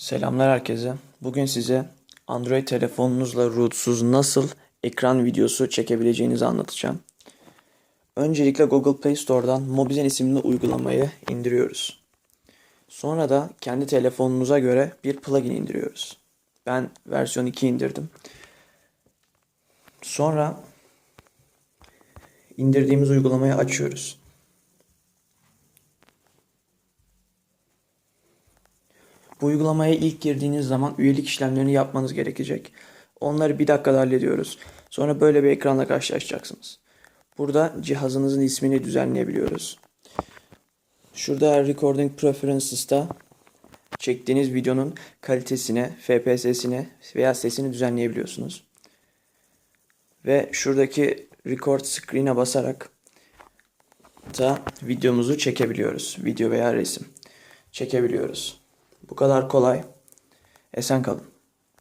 Selamlar herkese. Bugün size Android telefonunuzla rootsuz nasıl ekran videosu çekebileceğinizi anlatacağım. Öncelikle Google Play Store'dan Mobizen isimli uygulamayı indiriyoruz. Sonra da kendi telefonunuza göre bir plugin indiriyoruz. Ben versiyon 2 indirdim. Sonra indirdiğimiz uygulamayı açıyoruz. Bu uygulamaya ilk girdiğiniz zaman üyelik işlemlerini yapmanız gerekecek. Onları bir dakikada hallediyoruz. Sonra böyle bir ekranla karşılaşacaksınız. Burada cihazınızın ismini düzenleyebiliyoruz. Şurada Recording Preferences'ta çektiğiniz videonun kalitesini, FPS'sini veya sesini düzenleyebiliyorsunuz. Ve şuradaki Record Screen'e basarak da videomuzu çekebiliyoruz. Video veya resim çekebiliyoruz. Bu kadar kolay. Esen kalın.